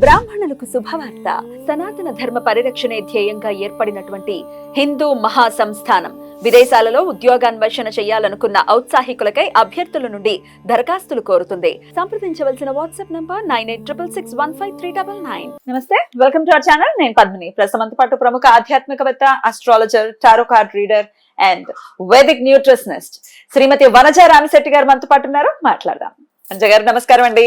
బ్రాహ్మణులకు శుభవార్త. సనాతన ధర్మ పరిరక్షణే ధ్యేయంగా ఏర్పడినటువంటి హిందూ మహాసంస్థానం. విదేశాలలో ఉద్యోగాన్వేషణ చేయాలనుకున్న ఔత్సాహికులకై అభ్యర్థుల నుండి దరఖాస్తులు కోరుతుంది. సంప్రదించవలసిన WhatsApp number nine eight triple six one five three double nine. నమస్తే వెల్కమ్ టు అవర్ ఛానల్. నేను పద్మిని. ప్రస్తుతం పాటు ప్రముఖ ఆధ్యాత్మికవేత్త astrologer tarot card reader and vedic nutritionist Shrimati Vanaja Ramishetti గారు మనతో పాటు ఉన్నారు. మాట్లాడదాం. వనజ గారు నమస్కారం అండి.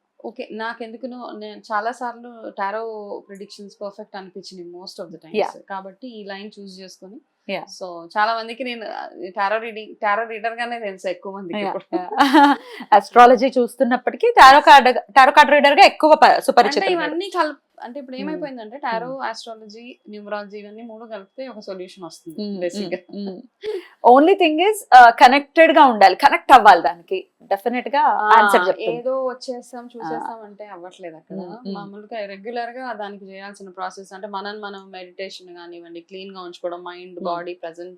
ఓకే నాకెందుకునో నేను చాలా సార్లు టారో ప్రిడిక్షన్స్ పర్ఫెక్ట్ అనిపించింది మోస్ట్ ఆఫ్ ద. టైమ్స్ కాబట్టి ఈ లైన్ చూస్ చేసుకొని. సో చాలా మందికి నేను టారో రీడింగ్ టారో రీడర్ గానే తెలుసు ఎక్కువ మందికి ఇప్పుడు. Astrology చూస్తున్నప్పటికీ tarot card tarot card రీడర్గా ఎక్కువ సుపరిచితం. ఇవన్నీ కల్ అంటే ఇప్పుడు. ఏమైపోయిందంటే టారో ఆస్ట్రాలజీ న్యూమరాలజీ ఇవన్నీ మూడు కలిపితే ఒక సొల్యూషన్ వస్తుంది బేసిక్గా ఓన్లీ థింగ్ ఇస్ కనెక్టెడ్గా ఉండాలి కనెక్ట్ అవ్వాలి దానికి డెఫినెట్గా ఆన్సర్ ఏదో వచ్చేస్తాం చూసేస్తాం అంటే అవ్వట్లేదు అక్కడ. మామూలుగా రెగ్యులర్గా దానికి చేయాల్సిన ప్రాసెస్ అంటే మనం మనం మెడిటేషన్ కానివ్వండి క్లీన్గా ఉంచుకోవడం mind. Body present.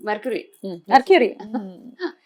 Mercury. Mercury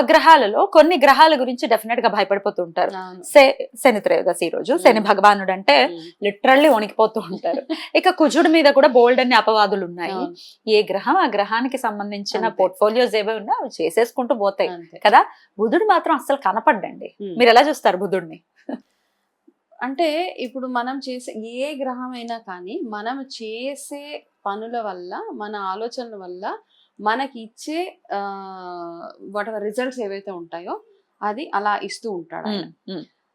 నవగ్రహాలలో కొన్ని గ్రహాల గురించి డెఫినెట్గా భయపడిపోతూ ఉంటారు శని త్రయోదశి ఈ రోజు శని. భగవానుడు అంటే. లిటరల్లీ వణికిపోతూ ఉంటారు ఇక కుజుడి మీద కూడా బోల్డ్ అన్ని అపవాదులు ఉన్నాయి. ఏ గ్రహం ఆ గ్రహానికి సంబంధించిన. పోర్ట్ఫోలియోస్ ఏవో ఉన్నా అవి చేసేసుకుంటూ పోతాయి. కదా బుధుడు మాత్రం అస్సలు కనపడ్డండి. మీరు ఎలా చూస్తారు బుధుడిని అంటే ఇప్పుడు మనం చేసే ఏ గ్రహం అయినా కానీ మనం చేసే పనుల వల్ల మన ఆలోచనల వల్ల మనకి ఇచ్చే వాట్ ఎవర్ రిజల్ట్స్ ఏవైతే ఉంటాయో అది అలా ఇస్తూ ఉంటాడు ఆయన.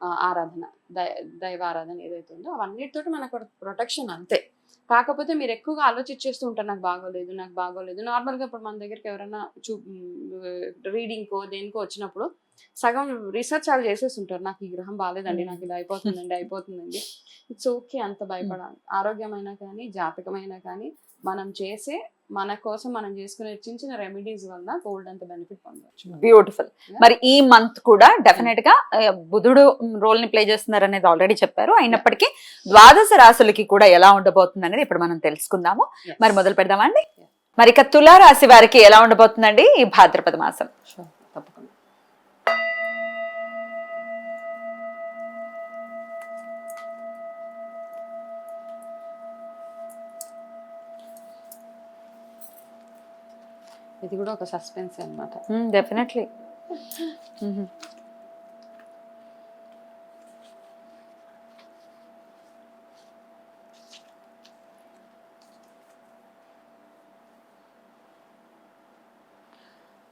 ఆరాధన దై దైవ ఆరాధన ఏదైతే ఉందో అవన్నిటితోటి మనకు ప్రొటెక్షన్ అంతే. కాకపోతే మీరు ఎక్కువగా ఆలోచించేస్తూ ఉంటారు నాకు బాగోలేదు నాకు బాగోలేదు. నార్మల్గా ఇప్పుడు మన దగ్గరికి ఎవరైనా చూ రీడింగ్కో దేనికో వచ్చినప్పుడు సగం రీసెర్చ్ వాళ్ళు చేసేసి ఉంటారు. నాకు ఈ గ్రహం బాగాలేదండి నాకు ఇలా అయిపోతుందండి అయిపోతుందండి. ఇట్స్ ఓకే అంత భయపడాలి. ఆరోగ్యమైనా కానీ జాతకమైనా కానీ మనం చేసే మన కోసం మనం చేసుకునే చిన్న చిన్న రెమెడీస్ వల్ల గోల్డ్ అంత బెనిఫిట్ పొందవచ్చు. బ్యూటిఫుల్ మరి ఈ మంత్ కూడా డెఫినెట్గా బుధుడు రోల్ని ప్లే చేస్తున్నారు అనేది ఆల్రెడీ చెప్పారు. అయినప్పటికీ ద్వాదశ రాశులకి కూడా ఎలా ఉండబోతుంది అనేది ఇప్పుడు మనం తెలుసుకుందాము. మరి మొదలు పెడదామండి. మరి ఇక తులారాశి వారికి ఎలా ఉండబోతుందండి? ఈ భాద్రపద మాసం Sure, తప్పకుండా ఇది కూడా ఒక సస్పెన్స్ అన్నమాట. డెఫినెట్లీ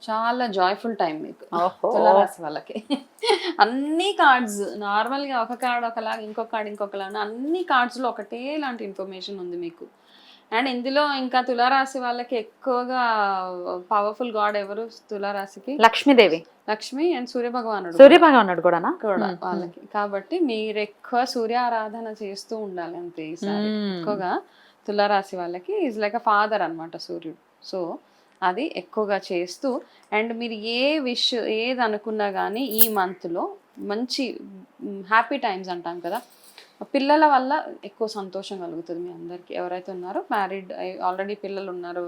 చాలా జాయ్ఫుల్ టైం మీకు. తులారాశి వాళ్ళకి. అన్ని కార్డ్స్ నార్మల్గా ఒక కార్డ్ ఒకలాగా ఇంకొక కార్డ్ ఇంకొకలా అన్ని కార్డ్స్లో ఒకటే లాంటి ఇన్ఫర్మేషన్ ఉంది మీకు. అండ్ ఇందులో ఇంకా తులారాశి వాళ్ళకి ఎక్కువగా పవర్ఫుల్ గాడ్ ఎవరు? తులారాశికి? లక్ష్మీదేవి. లక్ష్మి అండ్ సూర్య భగవానుడు సూర్య భగవానుడు కూడా. వాళ్ళకి. కాబట్టి మీరు ఎక్కువ సూర్య ఆరాధన చేస్తూ ఉండాలి అంతే ఈసారి. ఎక్కువగా తులారాశి వాళ్ళకి ఈజ్ లైక్ అ ఫాదర్ అన్నమాట సూర్యుడు. సో అది ఎక్కువగా చేస్తూ అండ్ మీరు ఏ విష్ ఏది అనుకున్నా కానీ ఈ మంత్లో మంచి హ్యాపీ టైమ్స్ అంటాం కదా పిల్లల వల్ల ఎక్కువ సంతోషం కలుగుతుంది మీ అందరికీ. ఎవరైతే ఉన్నారో మ్యారీడ్ ఆల్రెడీ పిల్లలు ఉన్నారు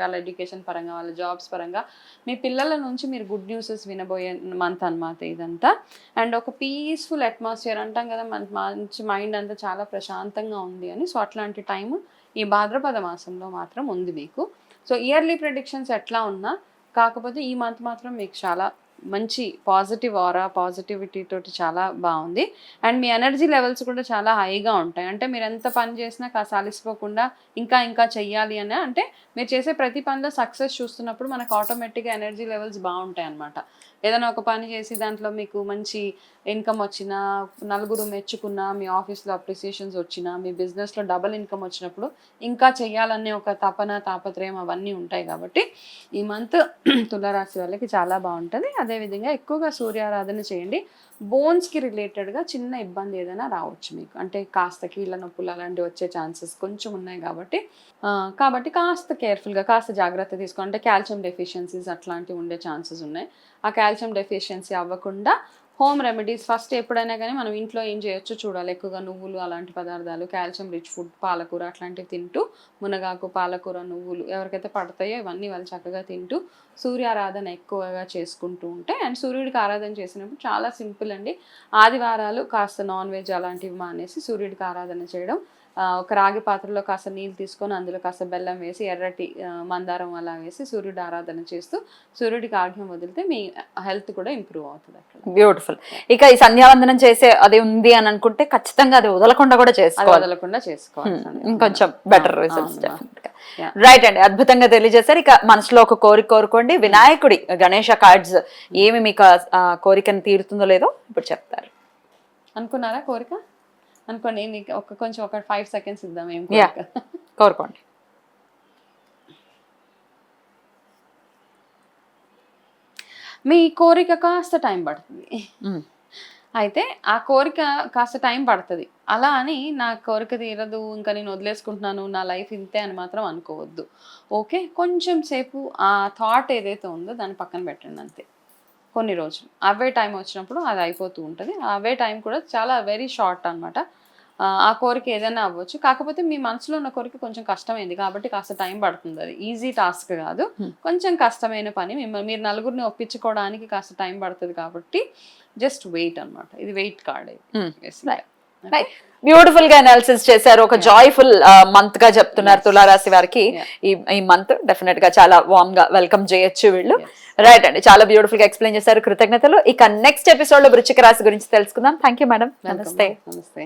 వాళ్ళ ఎడ్యుకేషన్ పరంగా వాళ్ళ జాబ్స్ పరంగా. మీ పిల్లల నుంచి మీరు గుడ్ న్యూసెస్ వినబోయే మంత్ అనమాట ఇదంతా. అండ్ ఒక పీస్ఫుల్ అట్మాస్ఫియర్ అంటాం కదా మన మంచి మైండ్ అంతా చాలా ప్రశాంతంగా ఉంది అని. సో అట్లాంటి టైం ఈ భాద్రపద మాసంలో మాత్రం ఉంది మీకు. సో ఇయర్లీ ప్రిడిక్షన్స్ ఎట్లా ఉన్నా కాకపోతే ఈ మంత్ మాత్రం మీకు చాలా మంచి పాజిటివ్ ఆరా పాజిటివిటీ తోటి చాలా బాగుంది. అండ్ మీ ఎనర్జీ లెవెల్స్ కూడా చాలా హైగా ఉంటాయి. అంటే మీరు ఎంత పని చేసినా కాస్త అలసిపోకుండా ఇంకా ఇంకా చెయ్యాలి అని అంటే మీరు చేసే ప్రతి పనిలో సక్సెస్ చూస్తున్నప్పుడు మనకు ఆటోమేటిక్గా ఎనర్జీ లెవెల్స్ బాగుంటాయి అన్నమాట. ఏదైనా ఒక పని చేసి దాంట్లో మీకు మంచి ఇన్కమ్ వచ్చినా నలుగురు మెచ్చుకున్నా మీ ఆఫీస్లో అప్రిసియేషన్స్ వచ్చినా మీ బిజినెస్లో డబుల్ ఇన్కమ్ వచ్చినప్పుడు ఇంకా చెయ్యాలనే ఒక తపన తాపత్రయం అవన్నీ ఉంటాయి కాబట్టి ఈ మంత్ తులారాశి వాళ్ళకి చాలా బాగుంటుంది. అదేవిధంగా ఎక్కువగా సూర్యారాధన చేయండి. బోన్స్కి రిలేటెడ్గా చిన్న ఇబ్బంది ఏదైనా రావచ్చు మీకు. అంటే కాస్త కీళ్ళ నొప్పులు అలాంటివి వచ్చే ఛాన్సెస్ కొంచెం ఉన్నాయి కాబట్టి. కాబట్టి కాస్త కేర్ఫుల్గా కాస్త జాగ్రత్త తీసుకోండి. అంటే కాల్షియం డెఫిషియన్సీస్ అట్లాంటివి ఉండే ఛాన్సెస్ ఉన్నాయి. ఆ కాల్షియం డెఫిషియన్సీ అవ్వకుండా హోమ్ రెమెడీస్ ఫస్ట్ ఎప్పుడైనా కానీ మనం ఇంట్లో ఏం చేయొచ్చో చూడాలి. ఎక్కువగా నువ్వులు అలాంటి పదార్థాలు కాల్షియం రిచ్ ఫుడ్ పాలకూర అట్లాంటివి తింటూ మునగాకు పాలకూర నువ్వులు ఎవరికైతే పడతాయో ఇవన్నీ వాళ్ళు చక్కగా తింటూ సూర్యారాధన ఎక్కువగా చేసుకుంటూ ఉంటే అండ్ సూర్యుడికి ఆరాధన చేసినప్పుడు చాలా సింపుల్ అండి. ఆదివారాలు కాస్త నాన్ వెజ్ అలాంటివి మానేసి సూర్యుడికి ఆరాధన చేయడం ఒక రాగి పాత్రలో కాస్త నీళ్ళు తీసుకొని అందులో కాస్త బెల్లం వేసి ఎర్రటి మందారం అలా వేసి సూర్యుడు ఆరాధన చేస్తూ సూర్యుడికి ఆజ్ఞం వదిలితే మీ హెల్త్ కూడా ఇంప్రూవ్ అవుతుంది అక్కడ. బ్యూటిఫుల్ ఇక ఈ సంధ్యావందనం చేసే అది ఉంది అని అనుకుంటే ఖచ్చితంగా అది వదలకుండా కూడా చేసుకోవాలి. వదలకుండా చేసుకోవాలి Hmm, ఇంకొంచెం బెటర్ రిజల్ట్స్. రైట్ అండి. అద్భుతంగా తెలియజేశారు. ఇక మనసులో ఒక కోరిక కోరుకోండి. వినాయకుడి గణేష కార్డ్స్ ఏమి మీకు కోరికను తీరుతుందో లేదో ఇప్పుడు చెప్తారు. అనుకున్నారా కోరిక? అనుకోండి నీకు ఒక కొంచెం ఒక ఫైవ్ సెకండ్స్ ఇద్దాం ఏం కోరుకోండి. మీ కోరిక కాస్త టైం పడుతుంది. Mm. అయితే ఆ కోరిక కాస్త టైం పడుతుంది. అలా అని నా కోరిక తీరదు ఇంకా నేను వదిలేసుకుంటున్నాను నా లైఫ్ ఇంతే అని మాత్రం అనుకోవద్దు. ఓకే కొంచెం సేపు ఆ థాట్ ఏదైతే ఉందో దాన్ని పక్కన పెట్టండి అంతే. కొన్ని రోజులు. అవే టైం వచ్చినప్పుడు అది అయిపోతూ ఉంటుంది. అవే టైం కూడా చాలా వెరీ షార్ట్ అనమాట ఆ కోరిక ఏదైనా అవ్వచ్చు. కాకపోతే మీ మనసులో ఉన్న కోరిక కొంచెం కష్టమైంది కాబట్టి కాస్త టైం పడుతుంది అది. ఈజీ టాస్క్ కాదు. కొంచెం కష్టమైన పని. మిమ్మల్ని మీరు నలుగురిని ఒప్పించుకోవడానికి కాస్త టైం పడుతుంది కాబట్టి జస్ట్ వెయిట్ అన్నమాట. ఇది వెయిట్ కార్డ్ Hmm. బ్యూటిఫుల్గా అనాలిసిస్ చేశారు. ఒక జాయ్ఫుల్ మంత్గా చెప్తున్నారు. తులారాశి వారికి. ఈ ఈ మంత్ డెఫినెట్గా చాలా వార్మ్గా వెల్కమ్ చేయొచ్చు వీళ్ళు. రైట్ అండి. చాలా బ్యూటిఫుల్గా ఎక్స్ప్లెయిన్ చేశారు కృతజ్ఞతలు. ఇక నెక్స్ట్ ఎపిసోడ్లో వృచ్చిక రాశి గురించి తెలుసుకుందాం. థ్యాంక్ యూ మేడం నమస్తే నమస్తే